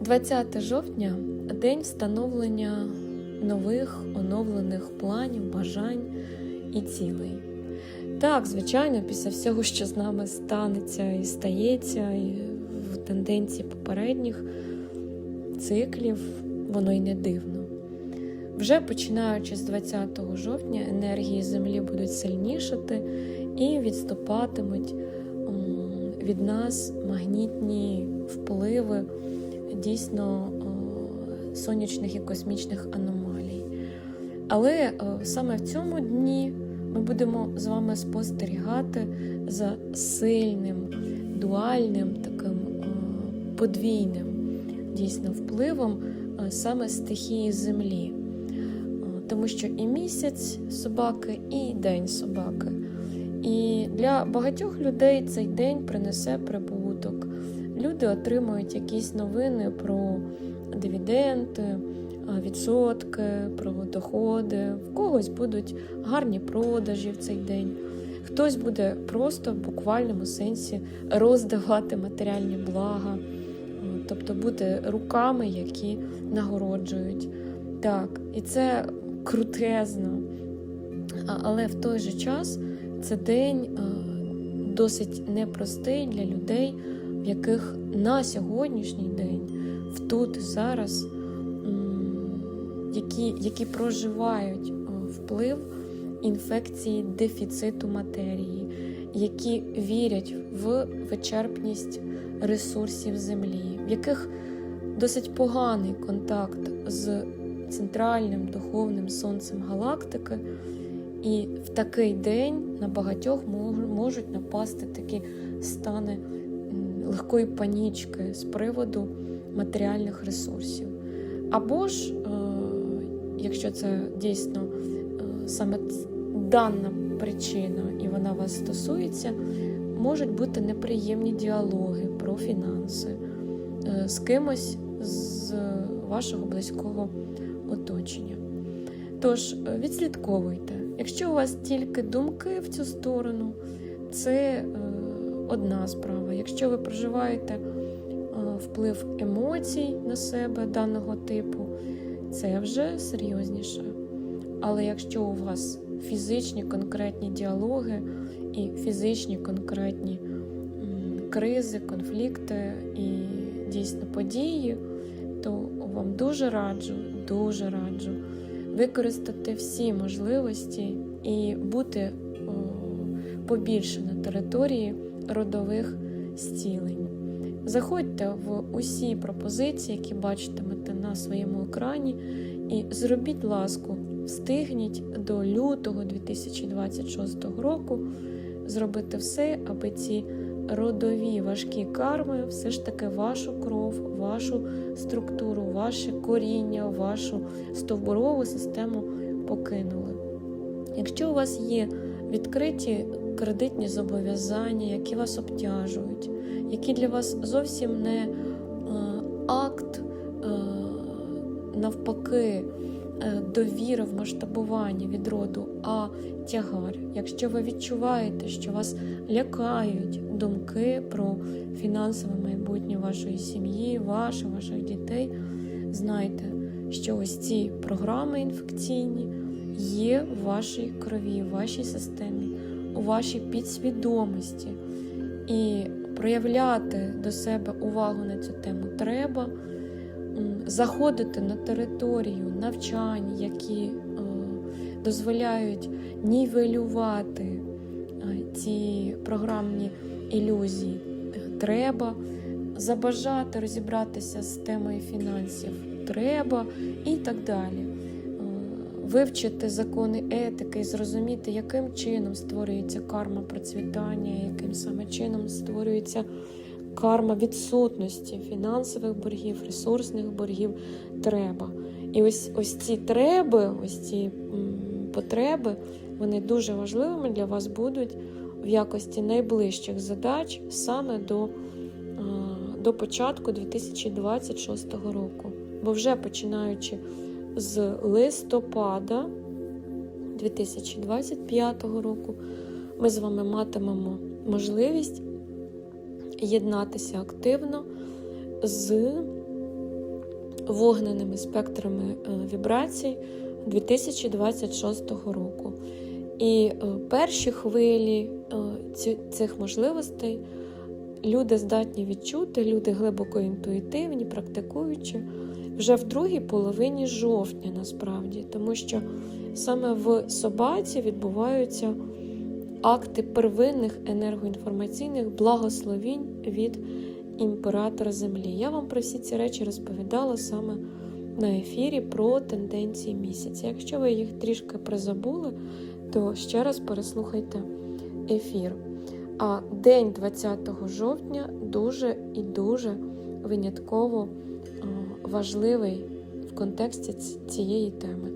20 жовтня день встановлення нових оновлених планів, бажань і цілей. Так, звичайно, після всього, що з нами станеться і стається, і в тенденції попередніх циклів, воно й не дивно. Вже починаючи з 20 жовтня, енергії Землі будуть сильнішати і відступатимуть від нас магнітні впливи дійсно сонячних і космічних аномалій. Але саме в цьому дні ми будемо з вами спостерігати за сильним, дуальним, таким подвійним дійсно впливом саме стихії Землі. Тому що і місяць собаки, і день собаки. І для багатьох людей цей день принесе прибуток. Люди отримують якісь новини про дивіденди, відсотки, про доходи. В когось будуть гарні продажі в цей день. Хтось буде просто в буквальному сенсі роздавати матеріальні блага, тобто бути руками, які нагороджують. Так, і це крутезно. Але в той же час це день досить непростий для людей, яких на сьогоднішній день, в тут і зараз, які, які проживають вплив інфекції дефіциту матерії, які вірять в вичерпність ресурсів землі, в яких досить поганий контакт з центральним духовним сонцем галактики. І в такий день на багатьох можуть напасти такі стани легкої панічки з приводу матеріальних ресурсів. Або ж, е, якщо це дійсно е, саме дана причина і вона вас стосується, можуть бути неприємні діалоги про фінанси е, з кимось з вашого близького оточення. Тож відслідковуйте. Якщо у вас тільки думки в цю сторону, це одна справа. Якщо ви проживаєте е, вплив емоцій на себе даного типу, це вже серйозніше. Але якщо у вас фізичні конкретні діалоги і фізичні конкретні кризи, конфлікти і дійсно події, то вам дуже раджу, дуже раджу використати всі можливості і бути побільше на території родових зцілень. Заходьте в усі пропозиції, які бачитимете на своєму екрані, і зробіть ласку, встигніть до лютого 2026 року зробити все, аби ці родові важкі карми все ж таки вашу кров, вашу структуру, ваше коріння, вашу стовбурову систему покинули. Якщо у вас є відкриті кредитні зобов'язання, які вас обтяжують, які для вас зовсім не е, акт, е, навпаки, е, довіри в масштабуванні від роду, а тягар. Якщо ви відчуваєте, що вас лякають думки про фінансове майбутнє вашої сім'ї, ваше, ваших дітей, знайте, що ось ці програми інфекційні є в вашій крові, в вашій системі, у вашій підсвідомості. І проявляти до себе увагу на цю тему треба, заходити на територію навчань, які е, дозволяють нівелювати е, ці програмні ілюзії. Треба забажати розібратися з темою фінансів, треба і так далі. Вивчити закони етики і зрозуміти, яким чином створюється карма процвітання, яким саме чином створюється карма відсутності фінансових боргів, ресурсних боргів треба. І ось ось ці треби, ось ці потреби, вони дуже важливими для вас будуть в якості найближчих задач саме до, до початку 2026 року. Бо вже починаючи з листопада 2025 року, ми з вами матимемо можливість єднатися активно з вогненими спектрами е, вібрацій 2026 року. І е, перші хвилі е, цих можливостей люди здатні відчути, люди глибоко інтуїтивні, практикуючі вже в другій половині жовтня, насправді, тому що саме в собаці відбуваються акти первинних енергоінформаційних благословінь від імператора Землі. Я вам про всі ці речі розповідала саме на ефірі про тенденції місяця. Якщо ви їх трішки призабули, то ще раз переслухайте ефір. А день 20 жовтня дуже і дуже винятково важливий в контексті цієї теми.